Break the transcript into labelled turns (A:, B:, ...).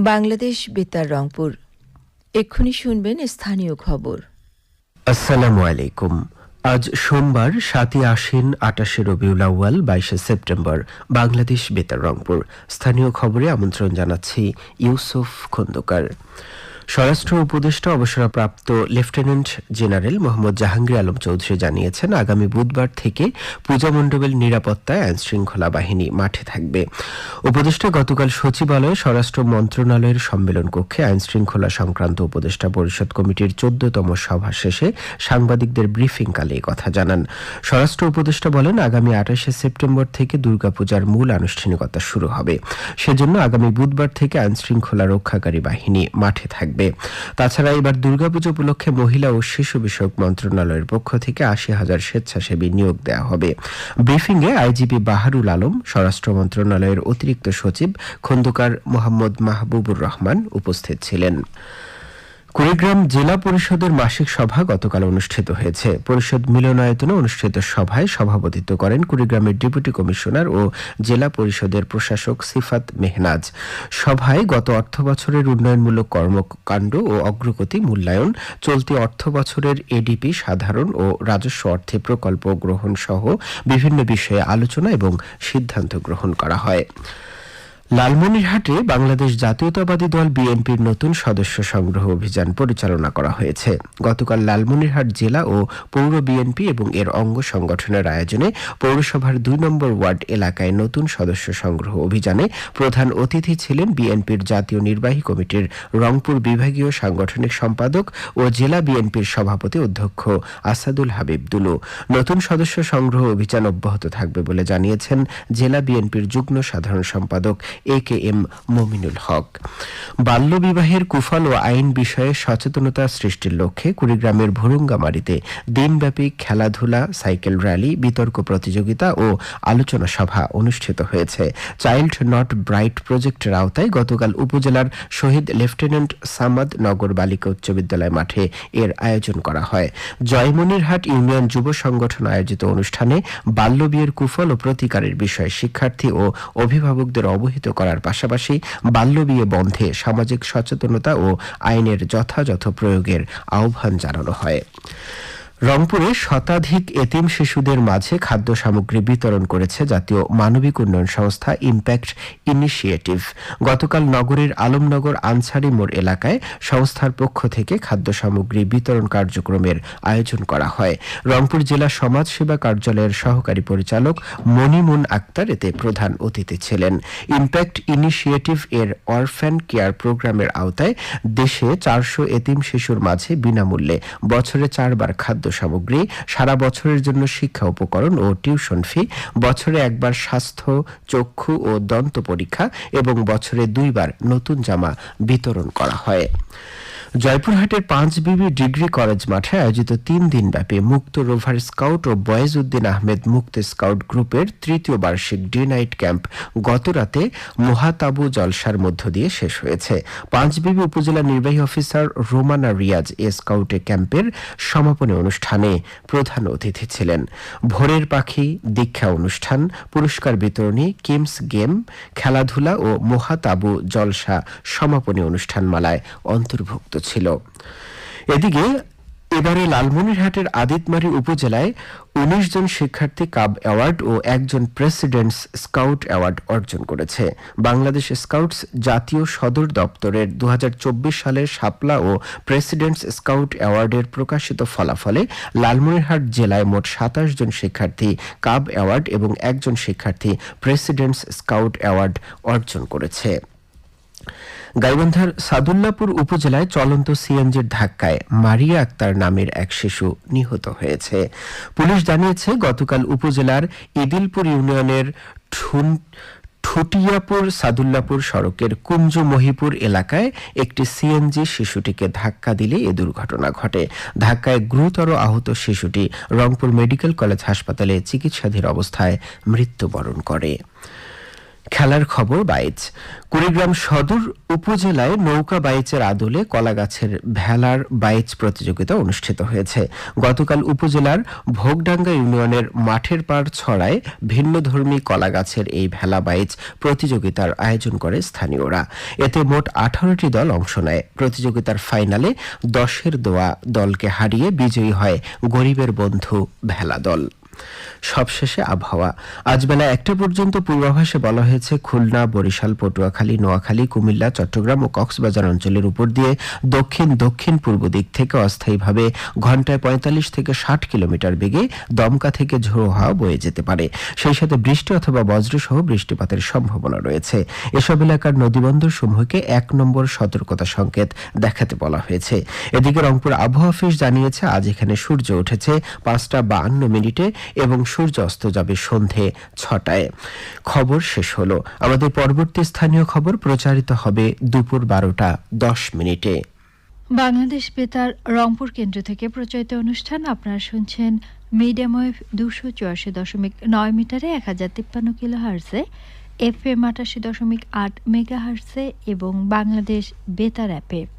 A: বাংলাদেশ বেতার রংপুর। এক্ষুনি শুনবেন স্থানীয় খবর।
B: আসসালামু আলাইকুম। আজ সোমবার, সাতই আশ্বিন আটাশে রবিউল আউয়াল, বাইশে সেপ্টেম্বর, বাংলাদেশ বেতার রংপুর। স্থানীয় খবরে আমন্ত্রণ জানাচ্ছি ইউসুফ খন্দকার। স্বরাষ্ট্র উপদেষ্টা অবসরপ্রাপ্ত লেফটেন্যান্ট জেনারেল মোহাম্মদ জাহাঙ্গীর আলম চৌধুরী জানিয়েছেন, আগামী বুধবার থেকে পূজা মণ্ডপের নিরাপত্তায় আইন শৃঙ্খলা বাহিনী মাঠে থাকবে। উপদেষ্টা গতকাল সচিবালয়ে স্বরাষ্ট্র মন্ত্রণালয়ের সম্মেলন কক্ষে আইন শৃঙ্খলা সংক্রান্ত উপদেষ্টা পরিষদ কমিটির চোদ্দতম সভা শেষে সাংবাদিকদের ব্রিফিংকালে কথা জানান। স্বরাষ্ট্র উপদেষ্টা বলেন, আগামী আঠাশে সেপ্টেম্বর থেকে দুর্গাপূজার মূল আনুষ্ঠানিকতা শুরু হবে। সেজন্য আগামী বুধবার থেকে আইন শৃঙ্খলা রক্ষাকারী বাহিনী মাঠে থাকবে। তাছাড়া এবার দুর্গাপুজো উপলক্ষে মহিলা ও শিশু বিষয়ক মন্ত্রণালয়ের পক্ষ থেকে আশি হাজার স্বেচ্ছাসেবী নিয়োগ দেওয়া হবে। ব্রিফিংয়ে আইজিপি বাহারুল আলম, স্বরাষ্ট্র মন্ত্রণালয়ের অতিরিক্ত সচিব খন্দকার মোহাম্মদ মাহবুবুর রহমান উপস্থিত ছিলেন। কুড়িগ্রাম জেলা পরিষদের মাসিক সভা গতকাল অনুষ্ঠিত হয়েছে। পরিষদ মিলনায়তনে অনুষ্ঠিত সভায় সভাপতিত্ব করেন কুড়িগ্রামের ডেপুটি কমিশনার ও জেলা পরিষদের প্রশাসক সিফাত মেহনাজ। সভায় গত অর্থ বছরের উন্নয়নমূলক কর্মকাণ্ড ও অগ্রগতি মূল্যায়ন, চলতি অর্থ বছরের এডিপি সাধারণ ও রাজস্ব অর্থে প্রকল্প গ্রহণ সহ বিভিন্ন বিষয়ে আলোচনা এবং সিদ্ধান্ত গ্রহণ করা হয়। লালমনিরহাটে বাংলাদেশ জাতীয়তাবাদী দল বিএনপির নতুন সদস্য সংগ্রহ অভিযান পরিচালনা করা হয়েছে। গতকাল লালমনিরহাট জেলা ও পৌর বিএনপি এবং এর অঙ্গ সংগঠনের আয়োজনে পৌরসভার দুই নম্বর ওয়ার্ড এলাকায় নতুন সদস্য সংগ্রহ অভিযানে প্রধান অতিথি ছিলেন বিএনপির জাতীয় নির্বাহী কমিটির রংপুর বিভাগীয় সাংগঠনিক সম্পাদক ও জেলা বিএনপির সভাপতি অধ্যক্ষ আসাদুল হাবিব দুলু। নতুন সদস্য সংগ্রহ অভিযান অব্যাহত থাকবে বলে জানিয়েছেন জেলা বিএনপির যুগ্ম সাধারণ সম্পাদক এ কে এম মমিনুল হক। বাল্যবিবাহের কুফল ও আইন বিষয়ে সচেতনতা সৃষ্টির লক্ষ্যে কুড়িগ্রামের ভুরুঙ্গামারিতে দিনব্যাপী খেলাধুলা, সাইকেল র্যালি, বিতর্ক প্রতিযোগিতা ও আলোচনা সভা অনুষ্ঠিত হয়েছে। চাইল্ড নট ব্রাইট প্রজেক্টের আওতায় গতকাল উপজেলার শহীদ লেফটেন্যান্ট সামাদ নগর বালিকা উচ্চ বিদ্যালয় মাঠে এর আয়োজন করা হয়। জয়মনিরহাট ইউনিয়ন যুব সংগঠন আয়োজিত অনুষ্ঠানে বাল্যবিয়ের কুফল ও প্রতিকারের বিষয়ে শিক্ষার্থী ও অভিভাবকদের অবহিত করার পাশাপাশি বাল্যবিয়ে বন্ধে সামাজিক সচেতনতা ও আইনের যথাযথ প্রয়োগের আহ্বান জানানো হয়। রংপুরে শতাধিক এতিম শিশুদের মাঝে খাদ্য সামগ্রী বিতরণ করেছে জাতীয় মানবিক উন্নয়ন সংস্থা ইম্প্যাক্ট ইনিশিয়েটিভ। গতকাল নগরীর আলমনগর আনসারি মোড় এলাকায় সংস্থার পক্ষ থেকে খাদ্য সামগ্রী বিতরণ কার্যক্রমের আয়োজন করা হয়। রংপুর জেলা সমাজ সেবা কার্যালয়ের সহকারী পরিচালক মনিমুন আক্তার এতে প্রধান অতিথি ছিলেন। ইম্প্যাক্ট ইনিশিয়েটিভ এর অরফ্যান কেয়ার প্রোগ্রামের আওতায় দেশে চারশো এতিম শিশুর মাঝে বিনামূল্যে বছরে চারবার খাদ্য সামগ্রী, সারা বছরের জন্য শিক্ষা উপকরণ ও টিউশন ফি, বছরে একবার স্বাস্থ্য, চক্ষু ও দন্ত পরীক্ষা এবং বছরে দুইবার নতুন জামা বিতরণ করা হয়। জয়পুরহাটের পাঁচ বিবি ডিগ্রি কলেজ মাঠে আয়োজিত তিন দিনব্যাপী মুক্ত রোভার স্কাউট ও বয়েজ উদ্দিন আহমেদ মুক্ত স্কাউট গ্রুপের তৃতীয় বার্ষিক ডে নাইট ক্যাম্প গতরাতে মোহাতাবু জলসার মধ্য দিয়ে শেষ হয়েছে। পাঁচ বিবি উপজেলা নির্বাহী অফিসার রোমানা রিয়াজ এ স্কাউটে ক্যাম্পের সমাপনী অনুষ্ঠানে প্রধান অতিথি ছিলেন। ভোরের পাখি, দীক্ষা অনুষ্ঠান, পুরস্কার বিতরণী, কিমস গেম, খেলাধুলা ও মোহাতাবু জলসা সমাপনী অনুষ্ঠান মালায় অন্তর্ভুক্ত ছিল। এদিকে এবারে লালমনিরহাটের আদিতমারি উপজেলায় উনিশ জন শিক্ষার্থী কাব অ্যাওয়ার্ড ও একজন প্রেসিডেন্টস স্কাউট অ্যাওয়ার্ড অর্জন করেছে। বাংলাদেশ স্কাউটস জাতীয় সদর দপ্তরের দু হাজার চব্বিশ সালের শাপলা ও প্রেসিডেন্টস স্কাউট অ্যাওয়ার্ডের প্রকাশিত ফলাফলে লালমনিরহাট জেলায় মোট সাতাশ জন শিক্ষার্থী কাব অ্যাওয়ার্ড এবং একজন শিক্ষার্থী প্রেসিডেন্টস স্কাউট অ্যাওয়ার্ড অর্জন করেছে। গাইবান্ধার সাদুল্লাপুর উপজেলায় চলন্ত সিএনজির ধাক্কায় মারিয়া আক্তার নামের এক শিশু নিহত হয়েছে। পুলিশ জানিয়েছে, গতকাল উপজেলার ইদিলপুর ইউনিয়নের ঠুন ঠুটিয়াপুর সাদুল্লাপুর সড়কের কুঞ্জ মহিপুর এলাকায় একটি সিএনজি শিশুটিকে ধাক্কা দিলে এ দুর্ঘটনা ঘটে। ধাক্কায় গুরুতর আহত শিশুটি রংপুর মেডিকেল কলেজ হাসপাতালে চিকিৎসাধীন অবস্থায় মৃত্যুবরণ করে। খেলার খবর বাইচ। কুড়িগ্রাম সদর উপজেলায় নৌকা বাইচের আদলে কলাগাছের ভেলার বাইচ প্রতিযোগিতা অনুষ্ঠিত হয়েছে। গতকাল উপজেলার ভোগডাঙ্গা ইউনিয়নের মাঠের পাড় ছড়ায় ভিন্নধর্মী কলাগাছের এই ভেলা বাইচ প্রতিযোগিতার আয়োজন করে স্থানীয়রা। এতে মোট আঠারোটি দল অংশ নেয়। প্রতিযোগিতার ফাইনালে দশের দোয়া দলকে হারিয়ে বিজয়ী হয় গরিবের বন্ধু ভেলা দল। সবশেষে আবহাওয়া। আজ বেলা একটা পর্যন্ত পূর্বাভাসে বলা হয়েছে, খুলনা, বরিশাল, পটুয়াখালী, নোয়াখালী, কুমিল্লা, চট্টগ্রাম ও কক্সবাজার অঞ্চলের উপর দিয়ে দক্ষিণ দক্ষিণ পূর্ব দিক থেকে অস্থায়ীভাবে ঘন্টায় পঁয়তাল্লিশ থেকে ষাট কিলোমিটার বেগে দমকা থেকে ঝোড়ো হাওয়া বয়ে যেতে পারে। সেই সাথে বৃষ্টি অথবা বজ্রসহ বৃষ্টিপাতের সম্ভাবনা রয়েছে। এসব এলাকার নদীবন্দর সমূহকে এক নম্বর সতর্কতা সংকেত দেখাতে বলা হয়েছে। এদিকে রংপুর আবহাওয়া অফিস জানিয়েছে, আজ এখানে সূর্য উঠেছে পাঁচটা বাহান্ন মিনিটে। এবং সূর্য অস্ত যাবে সন্ধে ছটায়। খবর শেষ হলো। আমাদের পরবর্তী স্থানীয় খবর প্রচারিত হবে দুপুর বারোটা দশ মিনিটে।
C: বাংলাদেশ বেতার রংপুর কেন্দ্র থেকে প্রচারিত অনুষ্ঠান আপনারা শুনছেন মিডিয়াম ওয়েভ দুশো চুরাশি দশমিক নয় মিটারে এক হাজার তিপ্পান্ন কিলো হার্সে এফ এম আটাশি দশমিক আট মেগা হার্সে এবং বাংলাদেশ বেতার অ্যাপে।